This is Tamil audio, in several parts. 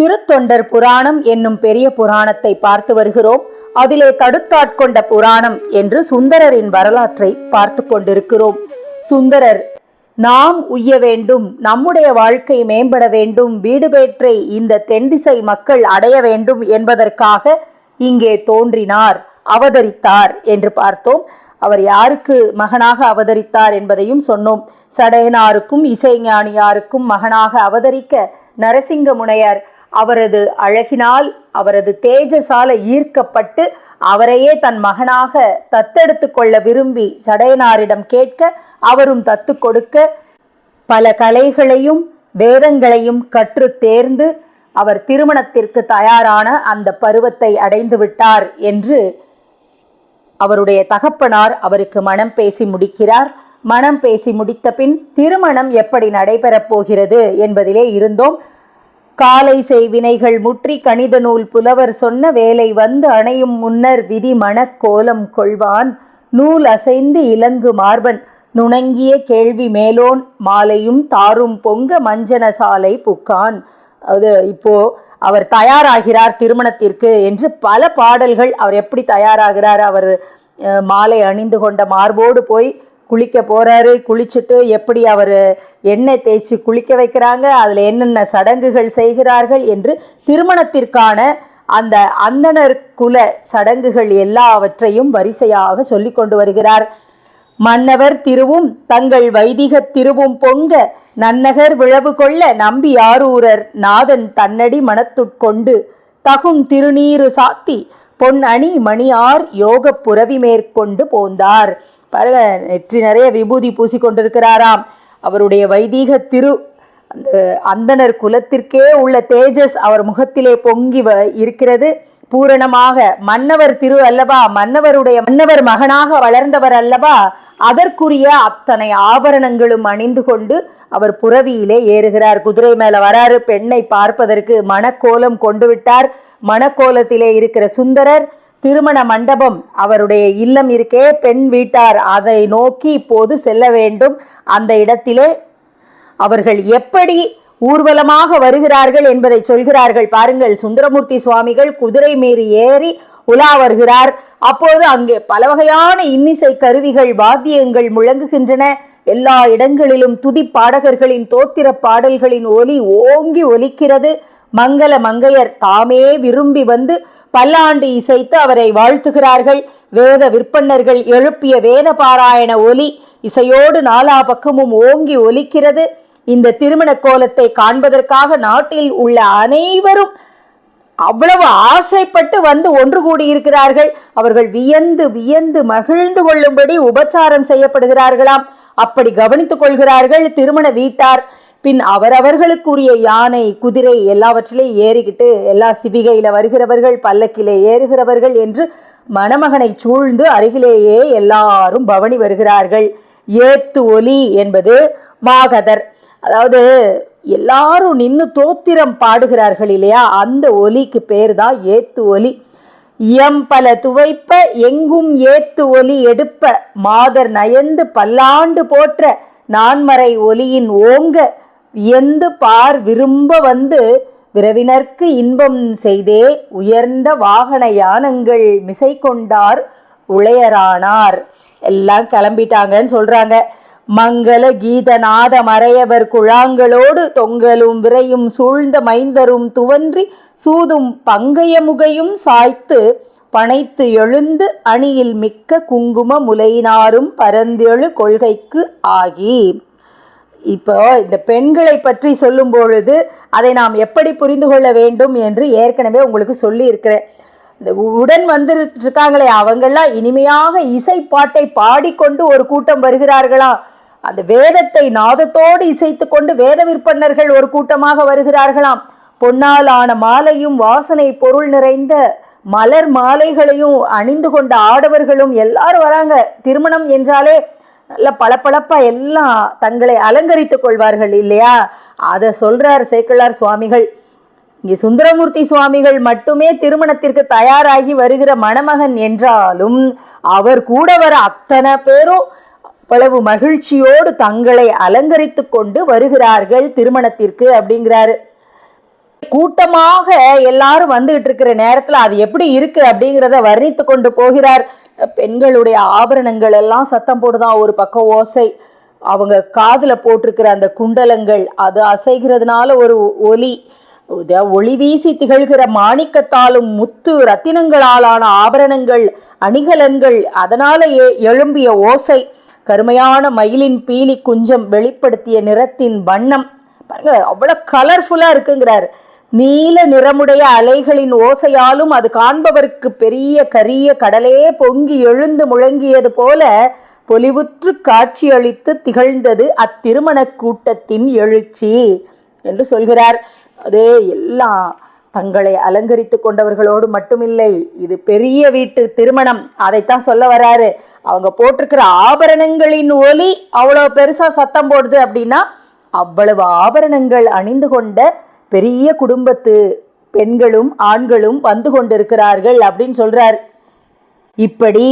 திருத்தொண்டர் புராணம் என்னும் பெரிய புராணத்தை பார்த்து வருகிறோம். அதிலே தடுத்தாட்கொண்ட புராணம் என்று சுந்தரரின் வரலாற்றை பார்த்து கொண்டிருக்கிறோம். சுந்தரர் நாம் உய்ய வேண்டும் நம்முடைய வாழ்க்கை மேம்பட வேண்டும் வீடு பேற்றை இந்த தென்திசை மக்கள் அடைய வேண்டும் என்பதற்காக இங்கே தோன்றினார் அவதரித்தார் என்று பார்த்தோம். அவர் யாருக்கு மகனாக அவதரித்தார் என்பதையும் சொன்னோம். சடையனாருக்கும் இசைஞானியாருக்கும் மகனாக அவதரிக்க நரசிங்க முனையர் அவரது அழகினால் அவரது தேஜசால ஈர்க்கப்பட்டு அவரையே தன் மகனாக தத்தெடுத்து கொள்ள விரும்பி சடையனாரிடம் கேட்க அவரும் தத்து கொடுக்க பல கலைகளையும் வேதங்களையும் கற்று தேர்ந்து அவர் திருமணத்திற்கு தயாரான அந்த பருவத்தை அடைந்து விட்டார் என்று அவருடைய தகப்பனார் அவருக்கு மனம் பேசி முடிக்கிறார். மனம் பேசி முடித்த பின் திருமணம் எப்படி நடைபெறப் போகிறது என்பதிலே இருந்தோம். காலை செய்வினைகள் முற்றி கணித நூல் புலவர் சொன்ன வேலை வந்து அணையும் முன்னர் விதி மணக்கோலம் கொள்வான். நூல் அசைந்து இலங்கு மார்பன். நுணங்கிய கேள்வி மேலோன் மாலையும் தாரும் பொங்க மஞ்சன சாலை புக்கான். அது இப்போ அவர் தயாராகிறார் திருமணத்திற்கு என்று பல பாடல்கள் அவர் எப்படி தயாராகிறார் அவர் மாலை அணிந்து கொண்ட மார்போடு போய் குளிக்க போகிறாரு குளிச்சுட்டு எப்படி அவர் எண்ணெய் தேய்ச்சி குளிக்க வைக்கிறாங்க அதில் என்னென்ன சடங்குகள் செய்கிறார்கள் என்று திருமணத்திற்கான அந்த அந்தணர் குல சடங்குகள் எல்லாவற்றையும் வரிசையாக சொல்லி கொண்டு வருகிறார். மன்னவர் திருவும் தங்கள் வைதிக திருவும் பொங்க நன்னகர் விழவு கொள்ள நம்பி ஆரூரர் நாதன் தன்னடி மனத்துட்கொண்டு தகும் திருநீறு சாத்தி பொன் அணி மணியார் யோக புரவி மேற்கொண்டு போந்தார். பாருங்க நெற்றி நிறைய விபூதி பூசி கொண்டிருக்கிறாராம் அவருடைய வைதீக திரு அந்த அந்தணர் குலத்திற்கே உள்ள தேஜஸ் அவர் முகத்திலே பொங்கி வ- இருக்கிறது. பூரணமாக மன்னவர் திரு அல்லவா மன்னவருடைய மன்னவர் மகனாக வளர்ந்தவர் அல்லவா அதற்குரிய அத்தனை ஆபரணங்களும் அணிந்து கொண்டு அவர் புறவியிலே ஏறுகிறார். குதிரை மேல வராரு பெண்ணை பார்ப்பதற்கு மணக்கோலம் கொண்டு விட்டார். மணக்கோலத்திலே இருக்கிற சுந்தரர் திருமண மண்டபம் அவருடைய இல்லம் இருக்கே பெண் வீட்டார் அதை நோக்கி இப்போது செல்ல வேண்டும். அந்த இடத்திலே அவர்கள் எப்படி ஊர்வலமாக வருகிறார்கள் என்பதை சொல்கிறார்கள். பாருங்கள் சுந்தரமூர்த்தி சுவாமிகள் குதிரை மீறி ஏறி உலா வருகிறார். அப்போது அங்கே பல வகையான இன்னிசை கருவிகள் வாத்தியங்கள் முழங்குகின்றன. எல்லா இடங்களிலும் துதி பாடகர்களின் தோத்திர பாடல்களின் ஒலி ஓங்கி ஒலிக்கிறது. மங்கள மங்கையர் தாமே விரும்பி வந்து பல்லாண்டு இசைத்து அவரை வாழ்த்துகிறார்கள். வேத விற்பன்னர்கள் எழுப்பிய வேத பாராயண ஒலி இசையோடு நாலா பக்கமும் ஓங்கி ஒலிக்கிறது. இந்த திருமண கோலத்தை காண்பதற்காக நாட்டில் உள்ள அனைவரும் அவ்வளவு ஆசைப்பட்டு வந்து ஒன்று கூடியிருக்கிறார்கள். அவர்கள் வியந்து வியந்து மகிழ்ந்து கொள்ளும்படி உபச்சாரம் செய்யப்படுகிறார்களாம். அப்படி கவனித்துக் கொள்கிறார்கள் திருமண வீட்டார். பின் அவரவர்களுக்குரிய யானை குதிரை எல்லாவற்றிலையும் ஏறிக்கிட்டு எல்லா சிவிகையில் வருகிறவர்கள் பல்லக்கிலே ஏறுகிறவர்கள் என்று மணமகனை சூழ்ந்து அருகிலேயே எல்லாரும் பவனி வருகிறார்கள். ஏத்து ஒலி என்பது மாகதர். அதாவது எல்லாரும் நின்று தோத்திரம் பாடுகிறார்கள் இல்லையா? அந்த ஒலிக்கு பேர் தான் ஏத்து ஒலி. இயம்பல துவைப்ப எங்கும் ஏத்து ஒலி எடுப்ப. மாதர் நயந்து பல்லாண்டு போற்ற நான்மறை ஒலியின் ஓங்க. வியந்து பார் விரும்ப வந்து விரவினர்க்கு இன்பம் செய்தே. உயர்ந்த வாகன யானங்கள் மிசை கொண்டார் உளையரானார் எல்லாம் கிளம்பிட்டாங்கன்னு சொல்கிறாங்க மங்கள கீதநாத மறையவர் குழாங்களோடு தொங்கலும் விரையும் சூழ்ந்த மைந்தரும் துவன்றி சூதும் பங்கைய முகையும் சாய்த்து பனைத்து எழுந்து அணியில் மிக்க குங்கும முலையினாரும் பரந்தெழு கொள்கைக்கு ஆகி. இப்போ இந்த பெண்களை பற்றி சொல்லும் பொழுது அதை நாம் எப்படி புரிந்து கொள்ள வேண்டும் என்று ஏற்கனவே உங்களுக்கு சொல்லியிருக்கிறேன். உடன் வந்துருக்காங்களே இருக்காங்களே அவங்கெல்லாம் இனிமையாக இசைப்பாட்டை பாடிக்கொண்டு ஒரு கூட்டம் வருகிறார்களா? அந்த வேதத்தை நாதத்தோடு இசைத்து கொண்டு வேத விற்பன்னர்கள் ஒரு கூட்டமாக வருகிறார்களாம். பொன்னால் ஆன மாலையும் வாசனை பொருள் நிறைந்த மலர் மாலைகளையும் அணிந்து கொண்ட ஆடவர்களும் எல்லாரும் வராங்க. திருமணம் என்றாலே நல்ல பளபளப்பாக எல்லாம் தங்களை அலங்கரித்துக் கொள்வார்கள் இல்லையா? அதை சொல்றார் சேக்கிழார் சுவாமிகள். இங்கே சுந்தரமூர்த்தி சுவாமிகள் மட்டுமே திருமணத்திற்கு தயாராகி வருகிற மணமகன் என்றாலும் அவர் கூட வர அத்தனை பேரும் அவ்வளவு மகிழ்ச்சியோடு தங்களை அலங்கரித்து கொண்டு வருகிறார்கள் திருமணத்திற்கு அப்படிங்கிறாரு. கூட்டமாக எல்லாரும் வந்துகிட்டு இருக்கிற நேரத்தில் அது எப்படி இருக்கு அப்படிங்கிறத வர்ணித்து கொண்டு போகிறார். பெண்களுடைய ஆபரணங்கள் எல்லாம் சத்தம் போடுதான் ஒரு பக்கம் ஓசை. அவங்க காதில் போட்டிருக்கிற அந்த குண்டலங்கள் அது அசைகிறதுனால ஒரு ஒலி. ஒளி வீசி திகழ்கிற மாணிக்கத்தாலும் முத்து ரத்தினங்களாலான ஆபரணங்கள் அணிகலன்கள் அதனால எ- எழும்பிய ஓசை கருமையான மயிலின் பீலி குஞ்சம் வெளிப்படுத்திய நிறத்தின் வண்ணம். பாருங்க அவ்வளோ கலர்ஃபுல்லாக இருக்குங்கிறார். நீல நிறமுடைய அலைகளின் ஓசையாலும் அது காண்பவருக்கு பெரிய கரிய கடலே பொங்கி எழுந்து முழங்கியது போல பொலிவுற்று காட்சியளித்து திகழ்ந்தது அத்திருமண கூட்டத்தின் எழுச்சி என்று சொல்கிறார். அது எல்லாம் தங்களை அலங்கரித்து கொண்டவர்களோடு மட்டுமில்லை இது பெரிய வீட்டு திருமணம். அதைத்தான் சொல்ல வராரு. அவங்க போட்டிருக்கிற ஆபரணங்களின் ஒலி அவ்வளோ பெருசாக சத்தம் போடுது அப்படின்னா அவ்வளவு ஆபரணங்கள் அணிந்து கொண்ட பெரிய குடும்பத்து பெண்களும் ஆண்களும் வந்து கொண்டிருக்கிறார்கள் அப்படின்னு சொல்றார். இப்படி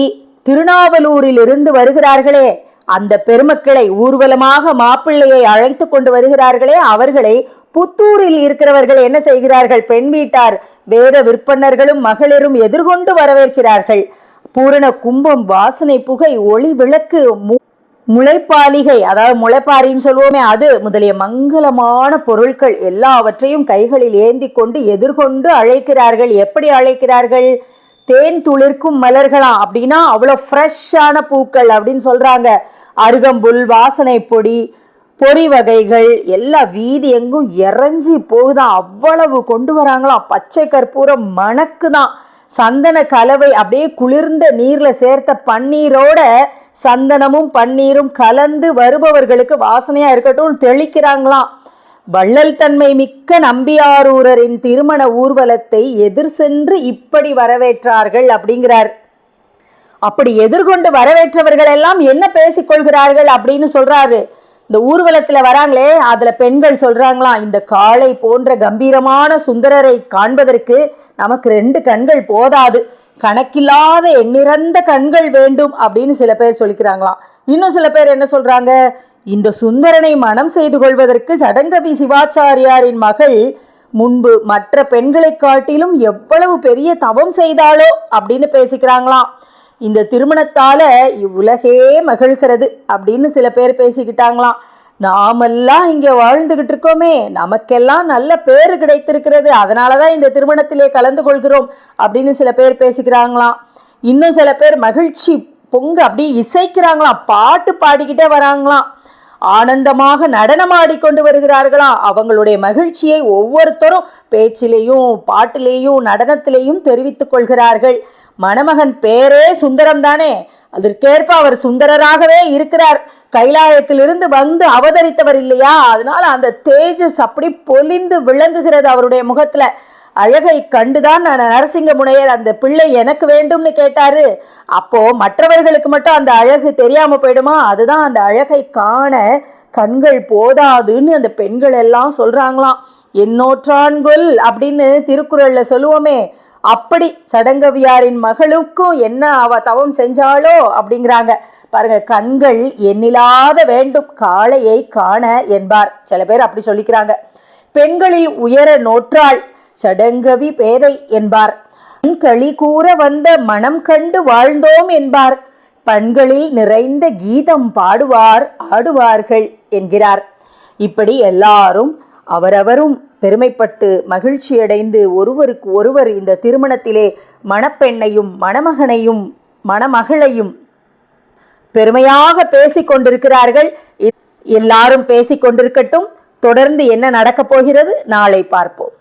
திருநாவலூரிலிருந்து வருகிறார்களே அந்த பெருமக்களை ஊர்வலமாக மாப்பிள்ளையை அழைத்து கொண்டு வருகிறார்களே அவர்களை புத்தூரில் இருக்கிறவர்கள் என்ன செய்கிறார்கள்? பெண் வீட்டார் வேத விற்பனர்களும் மகளிரும் எதிர்கொண்டு வரவேற்கிறார்கள். பூரண கும்பம் வாசனை புகை ஒளி விளக்கு மு- முளைப்பாலிகை அதாவது முளைப்பாரின்னு சொல்லுவோமே அது முதலிய மங்களமான பொருட்கள் எல்லாவற்றையும் கைகளில் ஏந்தி கொண்டு எதிர்கொண்டு அழைக்கிறார்கள். எப்படி அழைக்கிறார்கள்? தேன் துளிர்க்கும் மலர்களாம் அப்படின்னா அவ்வளோ ஃப்ரெஷ்ஷான பூக்கள் அப்படின்னு சொல்றாங்க. அருகம்புல் வாசனை பொடி பொறி வகைகள் எல்லா வீதி எங்கும் இறஞ்சி போகுதான் அவ்வளவு கொண்டு வராங்களாம் பச்சை கற்பூரம் மணக்குதான். சந்தன கலவை அப்படியே குளிர்ந்த நீரில் சேர்த்த பன்னீரோட சந்தனமும் பன்னீரும் கலந்து வருபவர்களுக்கு வாசனையாக இருக்கட்டும் தெளிக்கிறாங்களாம். வள்ளல் தன்மை மிக்க நம்பியாரூரரின் திருமண ஊர்வலத்தை எதிர் சென்று இப்படி வரவேற்றார்கள் அப்படிங்கிறார். அப்படி எதிர்கொண்டு வரவேற்றவர்கள் எல்லாம் என்ன பேசிக்கொள்கிறார்கள் அப்படின்னு சொல்றாரு. இந்த ஊர்வலத்துல வராங்களே அதுல பெண்கள் சொல்றாங்களாம் இந்த காளை போன்ற கம்பீரமான சுந்தரரை காண்பதற்கு நமக்கு ரெண்டு கண்கள் போதாது. கணக்கில்லாத எண்ணிறந்த கண்கள் வேண்டும் அப்படின்னு சில பேர் சொல்லிக்கிறாங்களாம் இன்னும் சில பேர் என்ன சொல்றாங்க இந்த சுந்தரனை மனம் செய்து கொள்வதற்கு சடங்கவி சிவாச்சாரியாரின் மகள் முன்பு மற்ற பெண்களை காட்டிலும் எவ்வளவு பெரிய தவம் செய்தாளோ அப்படின்னு பேசிக்கிறாங்களாம். இந்த திருமணத்தால் இவ்வுலகே மகிழ்கிறது அப்படின்னு சில பேர் பேசிக்கிட்டாங்களாம். நாமெல்லாம் இங்கே வாழ்ந்துக்கிட்டு இருக்கோமே நமக்கெல்லாம் நல்ல பேர் கிடைத்திருக்கிறது அதனாலதான் இந்த திருமணத்திலே கலந்து கொள்கிறோம் அப்படின்னு சில பேர் பேசிக்கிறாங்களாம். இன்னும் சில பேர் மகிழ்ச்சி பொங்க அப்படியே இசைக்கிறாங்களாம் பாட்டு பாடிக்கிட்டே வராங்களாம். ஆனந்தமாக நடனமாடி கொண்டு வருகிறார்களாம். அவங்களுடைய மகிழ்ச்சியை ஒவ்வொருத்தரும் பேச்சிலேயும் பாட்டிலேயும் நடனத்திலேயும் தெரிவித்துக் கொள்கிறார்கள். மணமகன் பேரே சுந்தரம் தானே அதற்கேற்ப அவர் சுந்தரராகவே இருக்கிறார். கைலாயத்திலிருந்து வந்து அவதரித்தவர் இல்லையா? அதனால அந்த தேஜஸ் அப்படி பொலிந்து விளங்குகிறது அவருடைய முகத்துல. அழகை கண்டுதான் நான் நரசிங்க முனையர் அந்த பிள்ளை எனக்கு வேண்டும்னு கேட்டாரு. அப்போ மற்றவர்களுக்கு மட்டும் அந்த அழகு தெரியாம போயிடுமா? அதுதான் அந்த அழகை காண கண்கள் போதாதுன்னு அந்த பெண்கள் எல்லாம் சொல்றாங்களாம். என்னோற்றான்கொல் அப்படின்னு திருக்குறள்ல சொல்லுவோமே. அப்படி சடங்கவியாரின் மகளுக்கும் என்ன அவ தவம் செஞ்சாளோ அப்படிங்கிறாங்க. பாருங்க கண்கள் எண்ணிலாத வேண்டும் காளையை காண என்பார். சில பேர் அப்படி சொல்லிக்கிறாங்க. பெண்களில் உயர நோற்றாள் சடங்கவி பேதை என்பார். களி கூற வந்த மனம் கண்டு வாழ்ந்தோம் என்பார். பண்களில் நிறைந்த கீதம் பாடுவார் ஆடுவார்கள் என்கிறார். இப்படி எல்லாரும் அவரவரும் பெருமைப்பட்டு மகிழ்ச்சியடைந்து ஒருவருக்கு ஒருவர் இந்த திருமணத்திலே மணப்பெண்ணையும் மணமகனையும் மணமகளையும் பெருமையாக பேசிக் கொண்டிருக்கிறார்கள். எல்லாரும் பேசிக் கொண்டிருக்கட்டும். தொடர்ந்து என்ன நடக்கப் போகிறது? நாளை பார்ப்போம்.